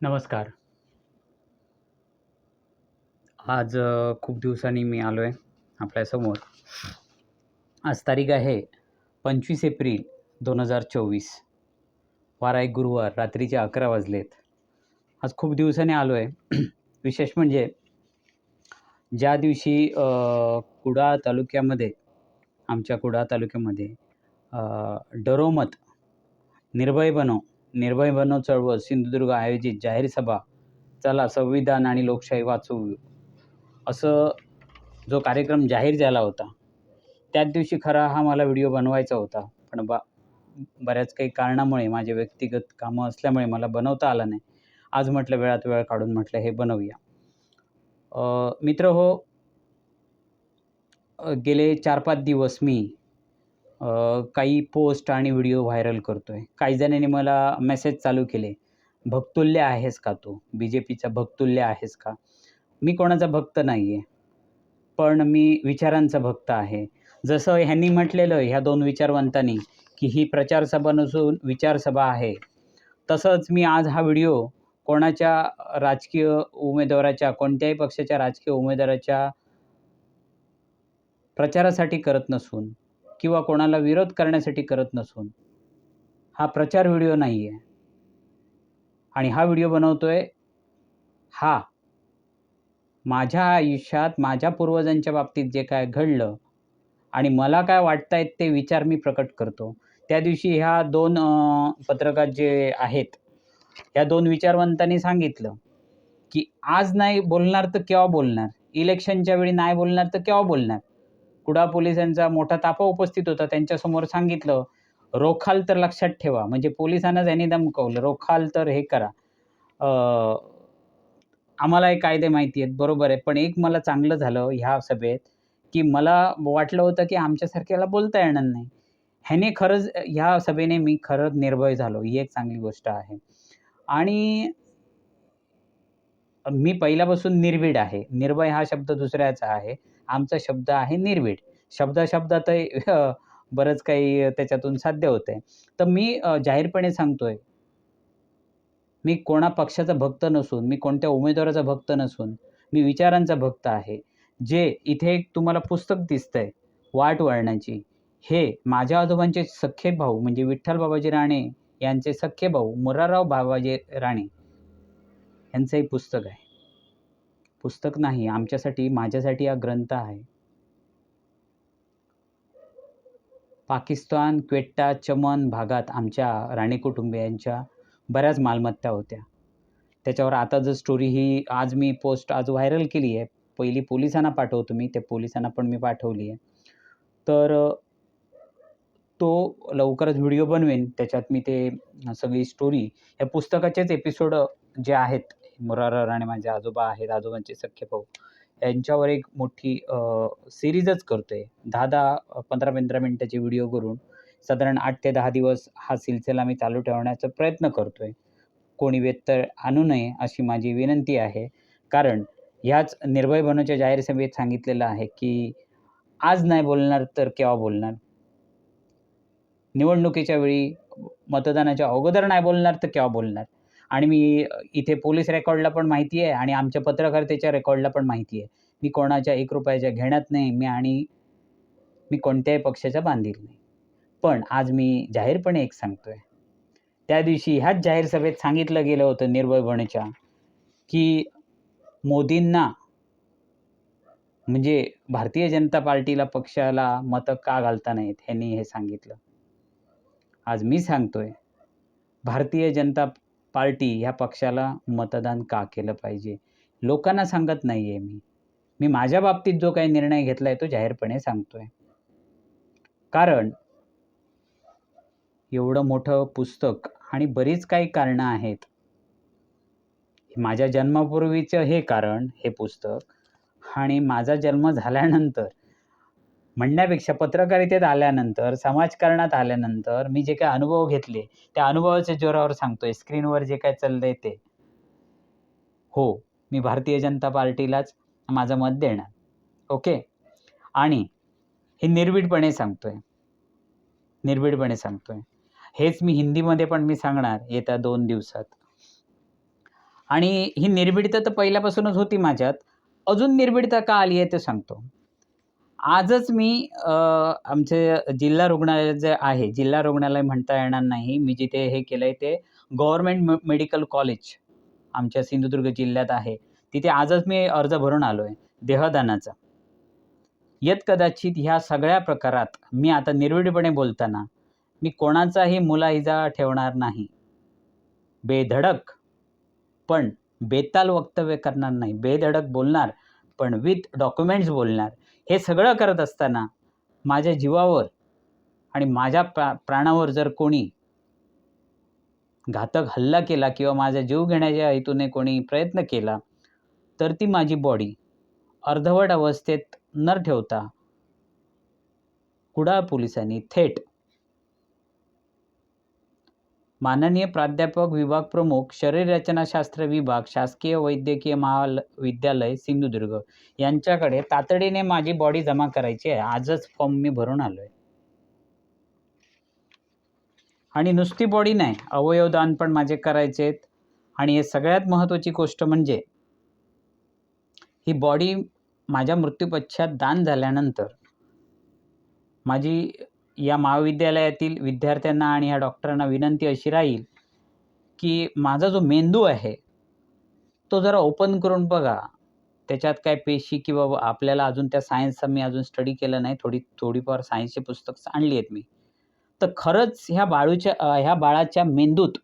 नमस्कार. आज खूप दिवसांनी मी आलो आहे आपल्यासमोर. आज तारीख आहे 25 एप्रिल 2024. वार आहे गुरुवार. रात्रीचे 11 वाजलेत. आज खूप दिवसांनी आलो आहे. विशेष म्हणजे ज्या दिवशी कुडाळ तालुक्यामध्ये आमच्या कुडाळ तालुक्यामध्ये डरोमत निर्भय बनो, निर्भय बनो चळवळ सिंधुदुर्ग आयोजित जाहीर सभा, चला संविधान आणि लोकशाही वाचवू, असं जो कार्यक्रम जाहीर झाला होता, त्याच दिवशी खरा हा मला व्हिडिओ बनवायचा होता. पण बा बऱ्याच काही कारणामुळे माझे व्यक्तिगत कामं असल्यामुळे मला बनवता आलं नाही. आज म्हटलं वेळात वेळ काढून म्हटलं हे बनवूया. मित्र हो गेले 4-5 दिवस मी काही पोस्ट आणि व्हिडिओ व्हायरल करतो आहे काही जणांनी मला मेसेज चालू केले, "भक्तुल्य आहेस का तू? बी-जे-पीचा भक्तुल्य आहेस का?" मी कोणाचा भक्त नाही आहे. पण मी विचारांचा भक्त आहे. जसं ह्यांनी म्हटलेलं ह्या दोन विचारवंतांनी, की ही प्रचारसभा नसून विचारसभा आहे. तसंच मी आज हा व्हिडिओ कोणाच्या राजकीय उमेदवाराच्या, कोणत्याही पक्षाच्या राजकीय उमेदवाराच्या प्रचारासाठी करत नसून किंवा कोणाला विरोध करण्यासाठी करत नसून, हा प्रचार व्हिडिओ नाही आहे. आणि हा व्हिडिओ बनवतोय हा माझ्या आयुष्यात माझ्या पूर्वजांच्या बाबतीत जे काय घडलं आणि मला काय वाटतायत ते विचार मी प्रकट करतो. त्या दिवशी ह्या दोन पत्रकार जे आहेत, ह्या दोन विचारवंतांनी सांगितलं, की आज नाही बोलणार तर केव्हा बोलणार? इलेक्शनच्या वेळी नाही बोलणार तर केव्हा बोलणार? कुडाळ पोलिसांचा मोठा ताफा उपस्थित होता. त्यांच्यासमोर सांगितलं, रोखाल तर लक्षात ठेवा. म्हणजे पोलिसांना त्यांनी धमकवलं रोखाल तर हे करा. आम्हाला हे कायदे माहिती आहेत, बरोबर आहे. पण एक मला चांगलं झालं ह्या सभेत, की मला वाटलं होतं, की आमच्यासारख्याला बोलता येणार नाही. ह्याने खरंच ह्या सभेने मी खरंच निर्भय झालो. ही एक चांगली गोष्ट आहे. आणि मी पहिल्यापासून निर्भीड आहे. निर्भय हा शब्द दुसऱ्याचा आहे. आमचा शब्द आहे निर्भीड. शब्दाशब्दातही बरंच काही त्याच्यातून साध्य होतंय. तर मी जाहीरपणे जाहीरपणे सांगतोय मी कोणा पक्षाचा भक्त नसून, मी कोणत्या उमेदवाराचा भक्त नसून, मी विचारांचा भक्त आहे. जे इथे एक तुम्हाला पुस्तक दिसतंय, वाट वळणाची. हे माझ्या आजोबांचे सख्खे भाऊ म्हणजे विठ्ठल बाबाजी राणे यांचे सख्खे भाऊ मुरारराव बाबाजी राणे यांचं हे पुस्तक आहे. पुस्तक नाही, आमच्यासाठी, माझ्यासाठी हा ग्रंथ आहे. पाकिस्तान, क्वेट्टा, चमन भागात आमच्या राणे कुटुंबियांच्या बऱ्याच मालमत्ता होत्या. त्याच्यावर आता जर स्टोरी ही आज मी पोस्ट आज व्हायरल केली आहे. पहिली पोलिसांना पाठवतो मी, त्या पोलिसांना पण मी पाठवली आहे. तर तो लवकरच व्हिडिओ बनवेन. त्याच्यात मी ते सगळी स्टोरी या पुस्तकाचेच एपिसोड जे आहेत, मुरारा राणे माझे आजोबा आहेत, आजोबांचे सख्खे भाऊ, यांच्यावर एक मोठी सिरीजच करतो करतोय. 10-10, 15-15 मिनिटाचे व्हिडिओ करून साधारण आठ ते दहा दिवस हा सिलसिला मी चालू ठेवण्याचा प्रयत्न करतोय. कोणी व्यत्यय आणू नये अशी माझी विनंती आहे. कारण ह्याच निर्भय बनोच्या जाहीर सभेत सांगितलेलं आहे, की आज नाही बोलणार तर केव्हा बोलणार? निवडणुकीच्या वेळी, मतदानाच्या अगोदर नाही बोलणार तर केव्हा बोलणार? आणि मी इथे पोलीस रेकॉर्डला पण माहिती आहे आणि आमच्या पत्रकारितेच्या रेकॉर्डला पण माहिती आहे. मी कोणाच्या एक रुपयाच्या घेण्यात नाही मी आणि मी कोणत्याही पक्षाच्या बांधील नाही. पण आज मी जाहीरपणे एक सांगतोय. त्या दिवशी ह्याच जाहीर सभेत सांगितलं गेलं होतं निर्भयपणेच्या की मोदींना म्हणजे भारतीय जनता पार्टीला पक्षाला मतं का घालता नाहीत? ह्यांनी हे सांगितलं. आज मी सांगतोय, भारतीय जनता पार्टी ह्या पक्षाला मतदान का केलं पाहिजे? लोकांना सांगत नाहीये मी. मी माझ्या बाबतीत जो काही निर्णय घेतलाय तो जाहीरपणे सांगतोय. कारण एवढं मोठं पुस्तक आणि बरीच काही कारणं आहेत. माझ्या जन्मापूर्वीचं हे कारण, हे पुस्तक आणि माझा जन्म झाल्यानंतर म्हणण्यापेक्षा पत्रकारितेत आल्यानंतर, समाजकारणात आल्यानंतर मी जे काही अनुभव घेतले, त्या अनुभवाच्या जोरावर सांगतोय. स्क्रीनवर जे काय चाललंय ते. हो, मी भारतीय जनता पार्टीलाच माझं मत देणार. ओके. आणि हे निर्भीडपणे सांगतोय. निर्भीडपणे सांगतोय. हेच मी हिंदीमध्ये पण मी सांगणार येत्या दोन दिवसात. आणि ही निर्भीडता तर पहिल्यापासूनच होती माझ्यात अजून निर्भीडता का आली आहे ते सांगतो आजच मी आमचे जिल्हा रुग्णालय जे आहे जिल्हा रुग्णालय म्हणता येणार नाही. मी जिथे हे केलं आहे ते गव्हर्मेंट मेडिकल कॉलेज आमच्या सिंधुदुर्ग जिल्ह्यात आहे. तिथे आजच मी अर्ज भरून आलो आहे देहदानाचा. येत कदाचित ह्या सगळ्या प्रकारात मी आता निर्विडपणे बोलताना मी कोणाचाही मुलाहिजा ठेवणार नाही. बेधडक. पण बेताल वक्तव्य करणार नाही. बेधडक बोलणार पण विथ डॉक्युमेंट्स बोलणार. हे सगळं करत असताना माझ्या जीवावर आणि माझ्या प्रा प्राणावर जर कोणी घातक हल्ला केला किंवा माझा जीव घेण्याच्या हेतूने कोणी प्रयत्न केला तर ती माझी बॉडी अर्धवट अवस्थेत न ठेवता कुडाळ पोलिसांनी थेट माननीय प्राध्यापक विभाग प्रमुख शरीररचनाशास्त्र विभाग शासकीय वैद्यकीय महाविद्यालय सिंधुदुर्ग यांच्याकडे तातडीने माझी बॉडी जमा करायची आहे. आजच फॉर्म मी भरून आलो आहे आणि नुसती बॉडी नाही अवयवदान पण माझे करायचे आहेत. आणि हे सगळ्यात महत्त्वाची गोष्ट म्हणजे ही बॉडी माझ्या मृत्यूपश्चात दान झाल्यानंतर माझी या महाविद्यालयातील विद्यार्थ्यांना आणि या डॉक्टरांना विनंती अशी राहील की माझा जो मेंदू आहे तो जरा ओपन करून बघा. त्याच्यात काय पेशी किंवा आपल्याला अजून त्या सायन्सचा मी अजून स्टडी केलं नाही. थोडी थोडीफार सायन्सची पुस्तक आणली आहेत मी. तर खरंच ह्या बाळूच्या ह्या बाळाच्या मेंदूत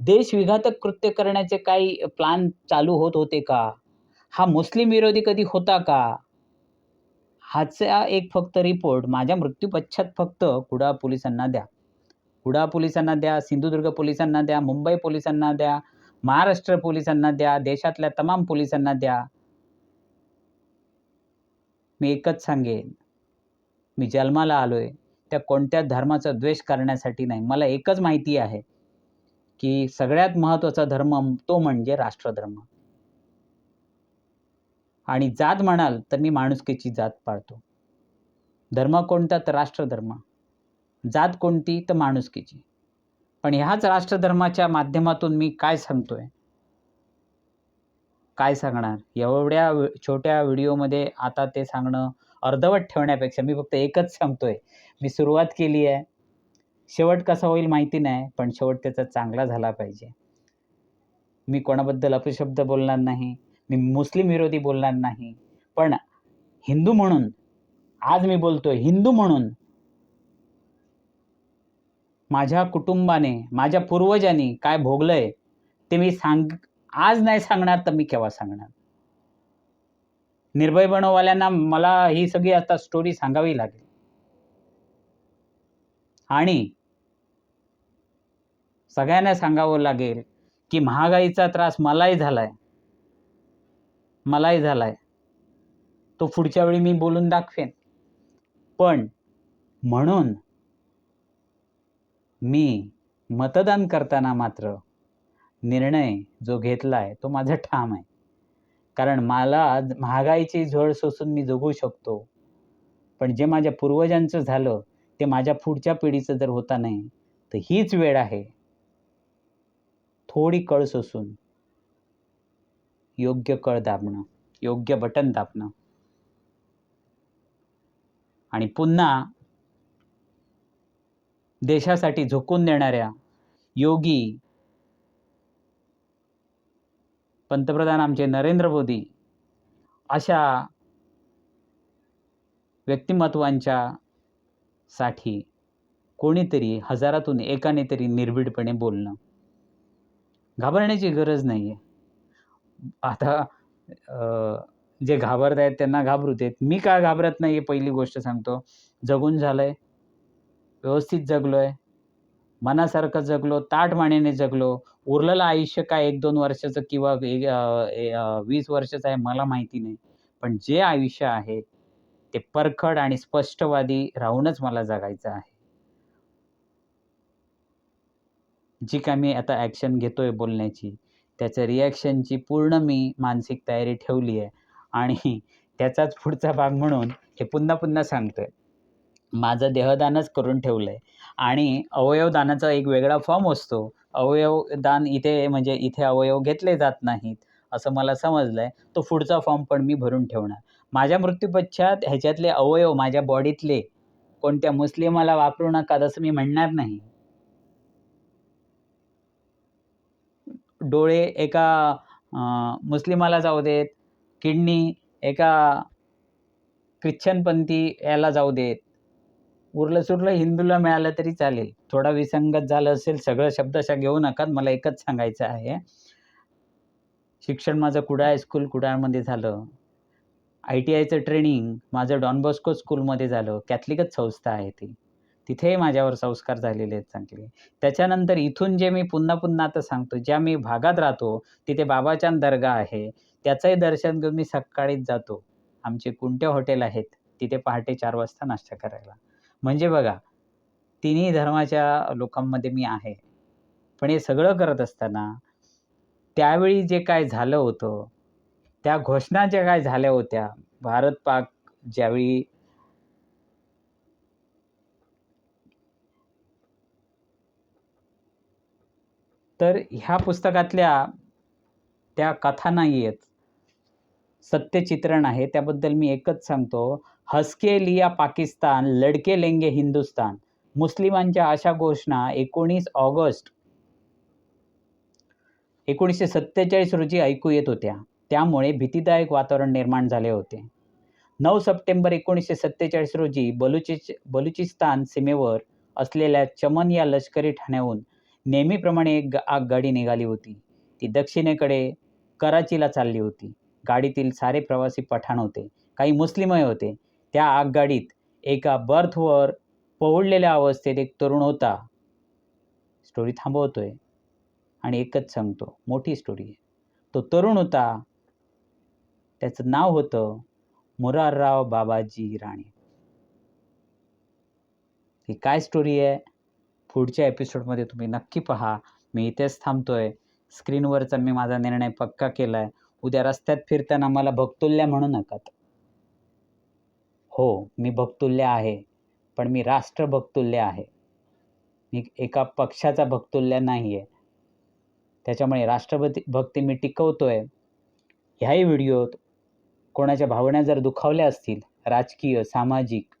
देशविघातक कृत्य करण्याचे काही प्लान चालू होत होते का? हा मुस्लिम विरोधी कधी होता का? हाचा एक फक्त रिपोर्ट माझ्या मृत्यूपश्चात फक्त कुडाळ पोलिसांना द्या. कुडाळ पोलिसांना द्या सिंधुदुर्ग पोलिसांना द्या मुंबई पोलिसांना द्या महाराष्ट्र पोलिसांना द्या देशातल्या तमाम पोलिसांना द्या. मी एकच सांगेन मी जन्माला आलोय त्या कोणत्या धर्माचा द्वेष करण्यासाठी नाही. मला एकच माहिती आहे की सगळ्यात महत्त्वाचा धर्म तो म्हणजे राष्ट्रधर्म. आणि जात म्हणाल तर मी माणुसकीची जात पाळतो. धर्म कोणता तर राष्ट्रधर्म. जात कोणती तर माणुसकीची. पण ह्याच राष्ट्रधर्माच्या माध्यमातून मी काय सांगतोय? काय सांगणार? एवढ्या छोट्या व्हिडिओमध्ये आता ते सांगणं अर्धवट ठेवण्यापेक्षा मी फक्त एकच सांगतोय. मी सुरुवात केली आहे. शेवट कसा होईल माहिती नाही पण शेवट त्याचा चांगला झाला पाहिजे. मी कोणाबद्दल अपशब्द बोलणार नाही. मी मुस्लिम विरोधी बोलणार नाही. पण हिंदू म्हणून आज मी बोलतोय हिंदू म्हणून माझ्या कुटुंबाने माझ्या पूर्वजांनी काय भोगलंय ते मी सांग आज नाही सांगणार तर मी केव्हा सांगणार? निर्भय बनववाल्यांना मला ही सगळी आता स्टोरी सांगावी लागेल. आणि सगळ्यांना सांगावं लागेल की महागाईचा त्रास मलाही झालाय. मलाही झालाय. तो पुढच्या वेळी मी बोलून दाखवेन. पण म्हणून मी मतदान करताना मात्र निर्णय जो घेतला आहे तो माझा ठाम आहे. कारण मला महागाईची झळ सोसून मी जगू शकतो. पण जे माझ्या पूर्वजांचं झालं ते माझ्या पुढच्या पिढीचं जर होता नाही तर हीच वेळ आहे. थोडी कळ सोसून योग्य कळ दाबणं योग्य बटन दाबणं. आणि पुन्हा देशासाठी झोकून देणाऱ्या योगी पंतप्रधान आमचे नरेंद्र मोदी अशा व्यक्तिमत्वांच्या साठी कोणीतरी हजारातून एकाने तरी निर्भीडपणे बोलणं घाबरण्याची गरज नाही आहे आता जे घाबरत आहेत त्यांना घाबरू देत. मी का घाबरत नाही पहिली गोष्ट सांगतो. जगून झालंय. व्यवस्थित जगलोय. मनासारखं जगलो. ताट मानेने जगलो. उरलेलं आयुष्य काय एक दोन वर्षाचं किंवा वीस वर्षाचं आहे मला माहिती नाही. पण जे आयुष्य आहे ते परखड आणि स्पष्टवादी राहूनच मला जगायचं आहे. जी काय मी आता ॲक्शन घेतोय बोलण्याची त्याचं रिॲक्शनची पूर्ण मी मानसिक तयारी ठेवली आहे. आणि त्याचाच पुढचा भाग म्हणून हे पुन्हा पुन्हा सांगतोय. माझं देहदानच करून ठेवलं आहे आणि अवयवदानाचा एक वेगळा फॉर्म असतो. अवयवदान इथे म्हणजे इथे अवयव घेतले जात नाहीत असं मला समजलं आहे तो पुढचा फॉर्म पण मी भरून ठेवणार. माझ्या मृत्यूपश्चात ह्याच्यातले अवयव माझ्या बॉडीतले कोणत्या मुस्लिमाला वापरू नका तसं मी म्हणणार नाही. डोळे एका मुस्लिमाला जाऊ देत किडनी एका ख्रिश्चनपंथी याला जाऊ देत. उरलं सुरलं हिंदूला मिळालं तरी चालेल. थोडा विसंगत झालं असेल सगळं शब्दशा घेऊ नका मला एकच सांगायचं आहे. शिक्षण माझं कुडाळ हायस्कूल कुडाळमध्ये झालं. आय टी आयचं ट्रेनिंग माझं डॉन बॉस्को स्कूलमध्ये झालं. कॅथलिकच संस्था आहे ती. तिथेही माझ्यावर संस्कार झालेले आहेत चांगले त्याच्यानंतर इथून जे मी पुन्हा पुन्हा आता सांगतो ज्या मी भागात राहतो तिथे बाबाचांद दर्गा आहे. त्याचंही दर्शन घेऊन मी सकाळीच जातो. आमचे कुंटे हॉटेल आहेत तिथे पहाटे चार वाजता नाश्ता करायला. म्हणजे बघा तिन्ही धर्माच्या लोकांमध्ये मी आहे. पण हे सगळं करत असताना त्यावेळी जे काय झालं होतं त्या घोषणा ज्या काय झाल्या होत्या भारत पाक ज्यावेळी तर ह्या पुस्तकातल्या त्या कथा नाही आहेत सत्यचित्रण आहे त्याबद्दल मी एकच सांगतो. हसके लिया पाकिस्तान लडके लेंगे हिंदुस्तान. मुस्लिमांच्या अशा घोषणा एकोणीस ऑगस्ट एकोणीसशे सत्तेचाळीस रोजी ऐकू येत होत्या. त्यामुळे भीतीदायक वातावरण निर्माण झाले होते. नऊ सप्टेंबर एकोणीसशे सत्तेचाळीस रोजी बलुचिच बलुचिस्तान सीमेवर असलेल्या चमन या लष्करी ठाण्याहून नेहमीप्रमाणे एक आगगाडी निघाली होती. ती दक्षिणेकडे कराचीला चालली होती. गाडीतील सारे प्रवासी पठाण होते. काही मुस्लिमही होते. त्या आगगाडीत एका बर्थवर पवळलेल्या अवस्थेत एक तरुण होता. स्टोरी थांबवतोय. आणि एकच सांगतो. मोठी स्टोरी आहे. तो तरुण होता. त्याचं नाव होतं मुरारराव बाबाजी राणे. ही काय स्टोरी आहे? पुढच्या एपिसोडमध्ये तुम्ही नक्की पहा. मी इथेच थांबतो आहे स्क्रीनवरचा मी माझा निर्णय पक्का केला आहे उद्या रस्त्यात फिरताना मला भक्तुल्य म्हणू नकात हो मी भक्तुल्य आहे. पण मी राष्ट्रभक्तुल्य आहे. मी एका पक्षाचा भक्तुल्य नाही आहे त्याच्यामुळे राष्ट्रपती भक्ती मी टिकवतो आहे ह्याही व्हिडिओत कोणाच्या भावना जर दुखावल्या असतील राजकीय सामाजिक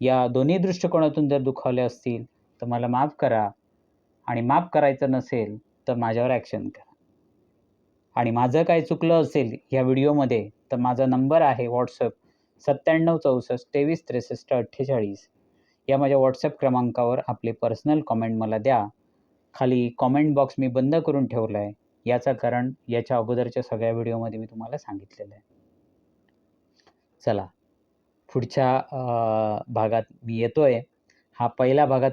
या दोन्ही दृष्टिकोनातून जर दुखावले असतील तर मला माफ करा. आणि माफ करायचं नसेल तर माझ्यावर ॲक्शन करा. आणि माझं काय चुकलं असेल ह्या व्हिडिओमध्ये तर माझा नंबर आहे व्हॉट्सअप सत्त्याण्णव चौसष्ट तेवीस त्रेसष्ट अठ्ठेचाळीस. या माझ्या व्हॉट्सअप क्रमांकावर आपले पर्सनल कॉमेंट मला द्या. खाली कॉमेंट बॉक्स मी बंद करून ठेवला आहे याचं कारण याच्या अगोदरच्या सगळ्या व्हिडिओमध्ये मी तुम्हाला सांगितलेलं आहे. चला पुढच्या भागात मी येतो आहे हा पहिल्या भागात